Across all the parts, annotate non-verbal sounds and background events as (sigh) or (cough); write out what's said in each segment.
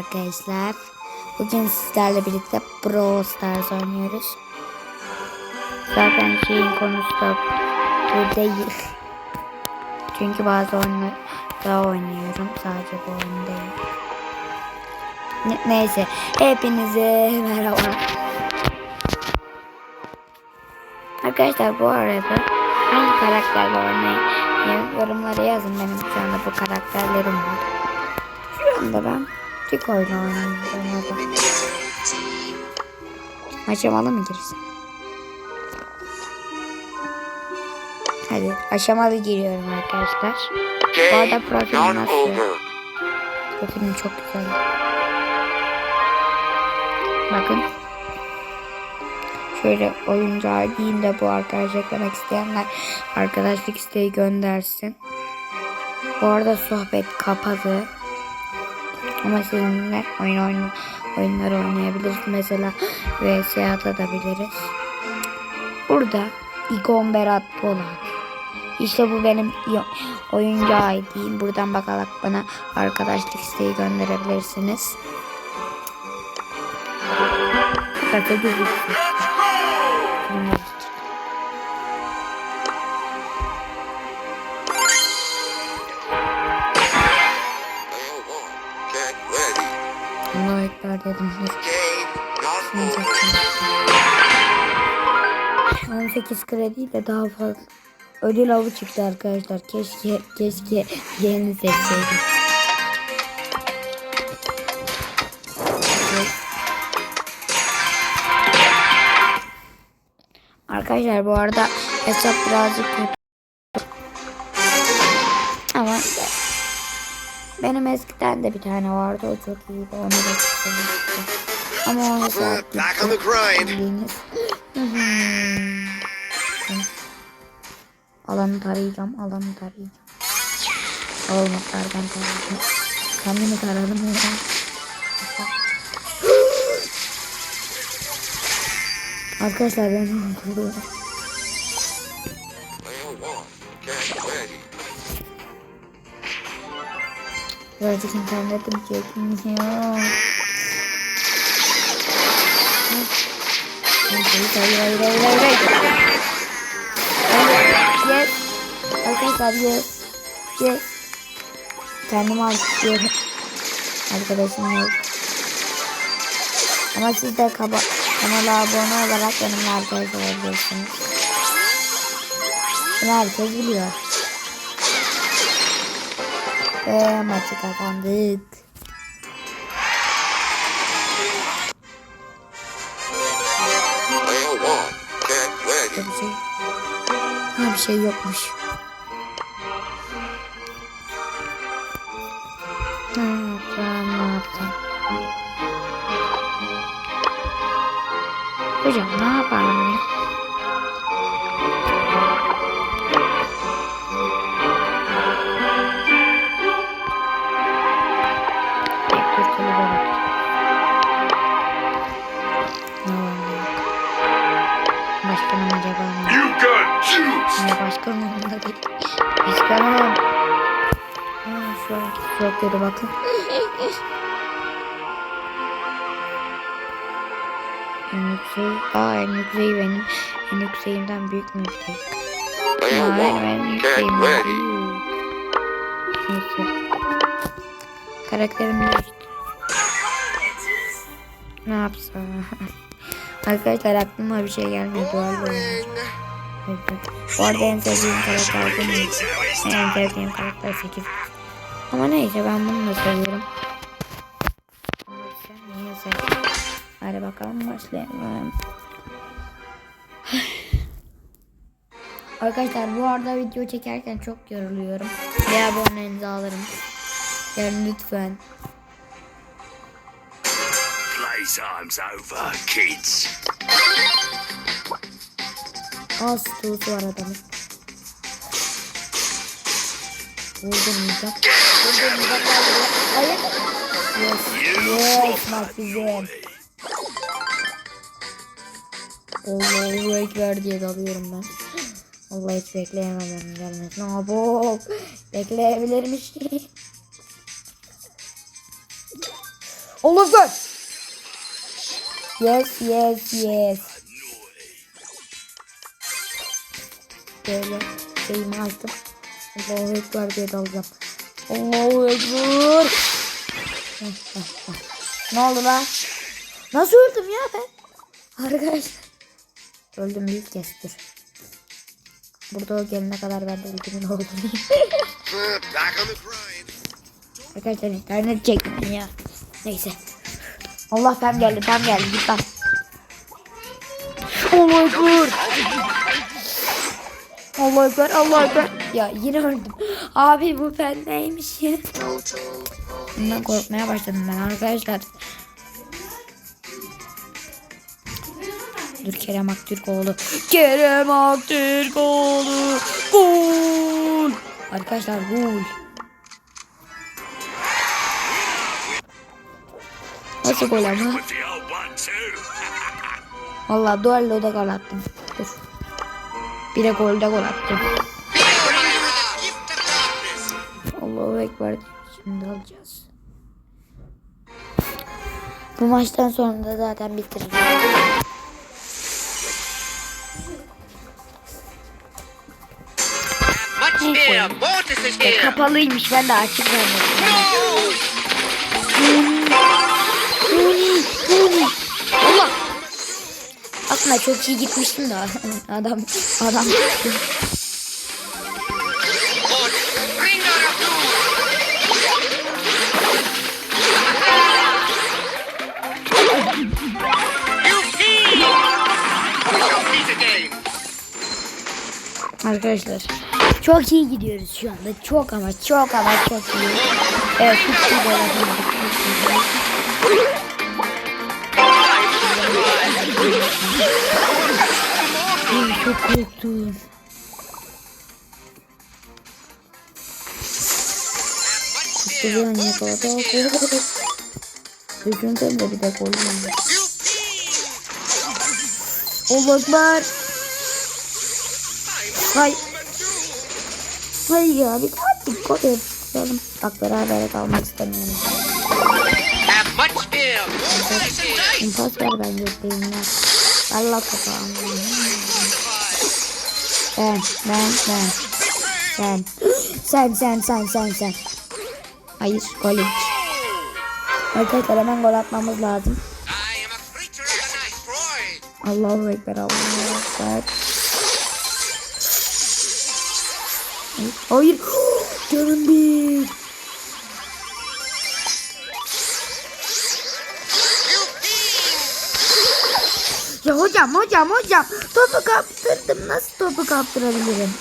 arkadaşlar. Bugün sizlerle birlikte Brawl Stars oynuyoruz. Zaten şeyin konusu da bu değil. (laughs) Çünkü bazı daha oynuyorum. Sadece bu oyun. Ne- neyse. Hepinize merhaba. Arkadaşlar bu arada hangi karakterle oynayayım yorumlara yazın. Benim şu anda bu karakterlerim var. Şu anda ben Tek oyunu oynuyorum. Hadi. Aşamalı mı girsem? Hadi aşamalı giriyorum arkadaşlar. Bu arada profilim nasıl? Profilim çok güzel. Bakın. Şöyle oyuncu ID'yi de bu arkadaş eklemek isteyenler arkadaşlık isteği göndersin. Bu arada sohbet kapalı. Ama sizinle oyun oyun oyunları oynayabiliriz. Mesela vs atabiliriz. Burada İgon Berat Polat. İşte bu benim oyuncu ID'm. Buradan bakarak bana arkadaşlık isteği gönderebilirsiniz. Kata gözüksün. Ekber dedim. Game not over. 18 krediyle daha fazla ödül avı çıktı arkadaşlar. Keşke keşke yerini seçseydim. Arkadaşlar bu arada hesap birazcık kötü. Ama benim eskiden de bir tane vardı o çok iyiydi onu da istemiştim. Ama o hesap Back on the grind. bildiğiniz. Alanı tarayacağım, alanı tarayacağım. Olmaklardan tarayacağım. Kendimi taradım ya. Arkadaşlar ben. Well, Birazcık internetim çekmiyor. Hayır hayır hayır hayır hayır. Yes. Arkadaşlar yes. Yes. Kendimi alkışlıyorum. Arkadaşım yok. Ama siz de kaba kanala abone olarak benimle arkadaş olabilirsiniz. Bunu herkes biliyor. Ve maçı kazandık. Ready. Bir şey. Ha bir şey yokmuş. Ne yapacağım, ne yapacağım? Hocam ne yapalım ya? Juice. Ne başkanım da değil. Ha, şu an çok kötü bakın. en yüksek. Aa en yükseği benim. En yükseğimden büyük mü yüksek? Benim get yükseğimden büyük. Neyse. Karakterim değişti. Ne yapsam? (laughs) Arkadaşlar aklıma bir şey gelmiyor. Bu arada. Evet. Bu arada en sevdiğim karakter bu değil. En sevdiğim karakter 8. Ama neyse ben bunu da seviyorum. Niye sev? Hadi bakalım başlayalım. Arkadaşlar bu arada video çekerken çok yoruluyorum. Bir abonenizi alırım. Yani lütfen. Playtime's over, kids. Az tuğusu var adamın. Vurdurmayacağım. Vurdurmayacağım. Hayır. Yes. Yes. Maç bizim. Allahu Ekber diye dalıyorum ben. Allah hiç bekleyemem onun gelmesini. Abo. Bekleyebilirmiş. Allah gol. Yes yes yes. Böyle şeyimi açtım. Allahu Ekber diye dalacağım. Allahu Ekber. Ne oldu lan? Nasıl öldüm ya ben? Arkadaşlar. Öldüm ilk kez dur. Burada o gelene kadar ben de ultimin olduğunu. (laughs) Arkadaşlar internet çekmiyor ya. Neyse. Allah pem geldi pem geldi git lan. Allah ekber. Allah ekber Allah ekber. Ya yine öldüm. Abi bu pen neymiş ya? Bundan korkmaya başladım ben arkadaşlar. Dur Kerem Aktürkoğlu. Kerem Aktürkoğlu. Gol. Arkadaşlar gol. Nasıl gol ama? Valla duello da gol attım. Bir de golde gol attım. Allahu Ekber. Şimdi alacağız. Bu maçtan sonra da zaten bitireceğim. İs here. Kapalıymış ben de açık vermedim. Huni, huni. Allah. Aslında çok iyi gitmiştim de (laughs) adam adam arkadaşlar. Çok iyi gidiyoruz şu anda. Çok ama çok ama çok iyi. Evet, hiç iyi gol atmadık. Ay, Çok korktum. Much Kutluyor fear, ne kadar Mortis is here. korktum. Düşünsene de bir de gol yemiş. You pee! Allah Ekber. Hay. Hayır ya bir hadi gol yapalım. Bak beraber kalmak istemiyorum. Have much fear, Mortis is here. İmpas ver ben göstereyim ya. Allah kapağım. Ben, ben, ben. Sen. Sen, sen, sen, sen, sen. Hayır, gol yedik. Arkadaşlar hemen gol atmamız lazım. Allahu Ekber, Allahu Ekber. Hayır. (gasps) Canım bir. Ya hocam, hocam, hocam. Topu kaptırdım. Nasıl topu kaptırabilirim?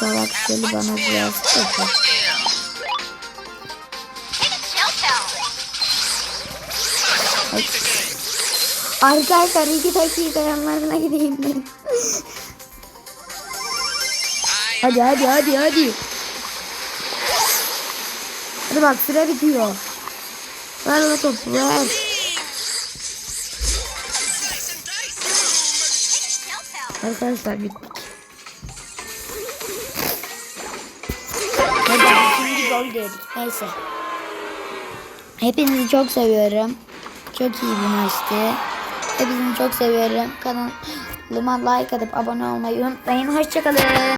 Salak deli bana biraz topu. Arkadaşlar iki dakika yanlarına gideyim ben. hadi hadi hadi hadi. Hadi bak süre bitiyor. Ver la topu ver. Arkadaşlar bittik. Hadi şimdi gol yedik. Neyse. Hepinizi çok seviyorum. Çok iyi bir maçtı. Hepinizi çok seviyorum. Kanalıma like atıp abone olmayı unutmayın. Hoşçakalın.